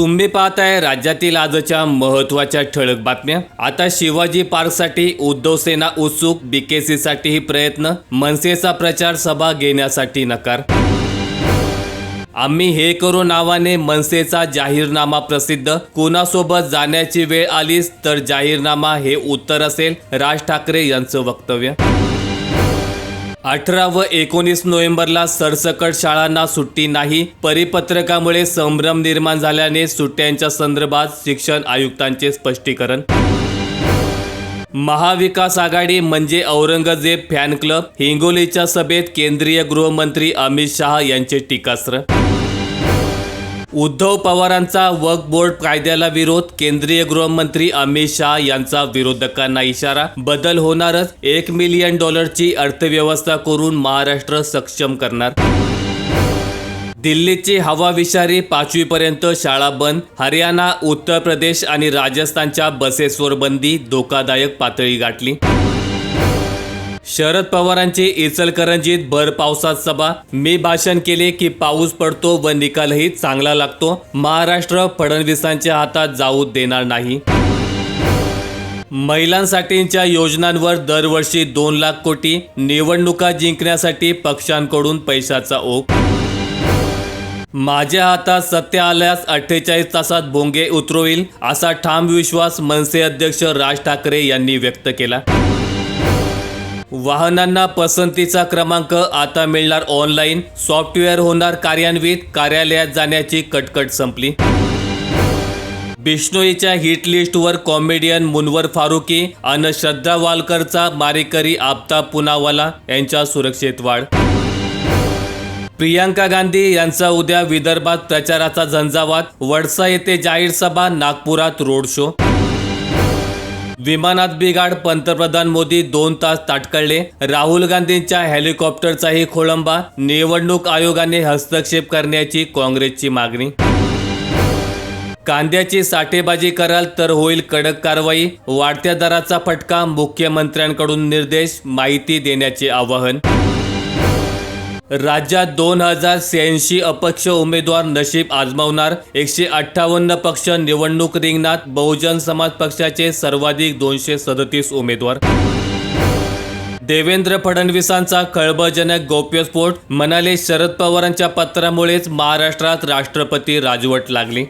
तुम्ही पाहताय राज्यातील आजच्या महत्त्वाच्या ठळक बातम्या. आता शिवाजी पार्कसाठी उद्धव सेना उत्सुक बीकेसीसाठीही प्रयत्न मनसेचा प्रचार सभा घेण्यासाठी नकार. आम्ही हे करू नावाने मनसेचा जाहीरनामा प्रसिद्ध. कुणासोबत जाण्याची वेळ आलीच तर जाहीरनामा हे उत्तर असेल राज ठाकरे यांचं वक्तव्य. अठरा व एकोणीस नोव्हेंबरला सरसकट शाळांना सुट्टी नाही. परिपत्रकामुळे संभ्रम निर्माण झाल्याने सुट्ट्यांच्या संदर्भात शिक्षण आयुक्तांचे स्पष्टीकरण. महाविकास आघाडी म्हणजे औरंगजेब फॅन क्लब हिंगोलीच्या सभेत केंद्रीय गृहमंत्री अमित शहा यांचे टीकास्त्र. उद्धव पवारांचा वर्क बोर्ड कायद्याला विरोध. केंद्रीय गृहमंत्री अमित शहा यांचा विरोधकांना इशारा. बदल होणारच. एक मिलियन डॉलरची अर्थव्यवस्था करून महाराष्ट्र सक्षम करणार. दिल्लीची हवा विषारी पाचवीपर्यंत शाळा बंद. हरियाणा उत्तर प्रदेश आणि राजस्थानच्या बसेसवर बंदी. धोकादायक पातळी गाठली. शरद पवारांची इचलकरंजीत भर पावसात सभा. मी भाषण केले की पाऊस पडतो व निकालही चांगला लागतो. महाराष्ट्र फडणवीसांच्या हातात जाऊ देणार नाही. महिलांसाठीच्या योजनांवर दरवर्षी दोन लाख कोटी. निवडणुका जिंकण्यासाठी पक्षांकडून पैशाचा ओघ. माझ्या हातात सत्य आल्यास अठ्ठेचाळीस तासात भोंगे उतरविल असा ठाम विश्वास मनसे अध्यक्ष राज ठाकरे यांनी व्यक्त केला. वाहनांना पसंतीचा क्रमांक आता मिळणार ऑनलाईन सॉफ्टवेअर होणार कार्यान्वित कार्यालयात जाण्याची कटकट संपली. बिष्णोईच्या हिट लिस्टवर कॉमेडियन मुनवर फारुकी आणि श्रद्धा वालकरचा मारेकरी आपता पुनावाला यांच्या सुरक्षेत वाढ. प्रियांका गांधी यांचा उद्या विदर्भात प्रचाराचा झंझावात. वडसा येथे जाहीर सभा नागपुरात रोड शो. विमानात बिघाड पंतप्रधान मोदी दोन तास ताटकळले. राहुल गांधींच्या हेलिकॉप्टरचाही खोळंबा. निवडणूक आयोगाने हस्तक्षेप करण्याची काँग्रेसची मागणी. कांद्याची साठेबाजी कराल तर होईल कडक कारवाई. वाढत्या दराचा फटका मुख्यमंत्र्यांकडून निर्देश माहिती देण्याचे आवाहन. राज्यात दोन हजार शहाऐंशी अपक्ष उमेदवार नशीब आजमावणार एकशे अठ्ठावन्न पक्ष निवडणूक रिंगणात बहुजन समाज पक्षाचे सर्वाधिक दोनशे सदतीस उमेदवार. देवेंद्र फडणवीसांचा खळबळजनक गौप्यस्फोट म्हणाले शरद पवारांच्या पत्रामुळेच महाराष्ट्रात राष्ट्रपती राजवट लागली.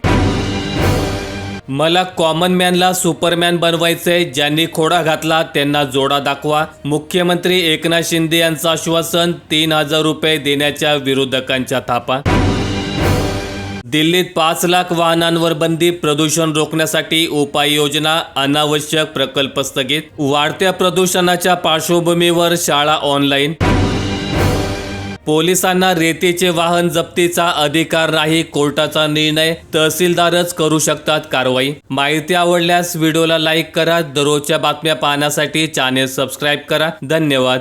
मला कॉमन मॅनला सुपरमॅन बनवायचंय ज्यांनी खोडा घातला त्यांना जोडा दाखवा. मुख्यमंत्री एकनाथ शिंदे यांचं आश्वासन तीन हजार रुपये देण्याच्या विरोधकांच्या थापा. दिल्लीत पाच लाख वाहनांवर बंदी प्रदूषण रोखण्यासाठी उपाययोजना अनावश्यक प्रकल्प स्थगित. वाढत्या प्रदूषणाच्या पार्श्वभूमीवर शाळा ऑनलाईन पोलिसांना रेतीचे वाहन जप्तीचा अधिकार नाही कोर्टाचा निर्णय तहसीलदारच करू शकतात कारवाई. माहिती आवडल्यास व्हिडिओला लाईक करा दररोजच्या बातम्या पाहण्यासाठी चॅनेल सबस्क्राईब करा. धन्यवाद.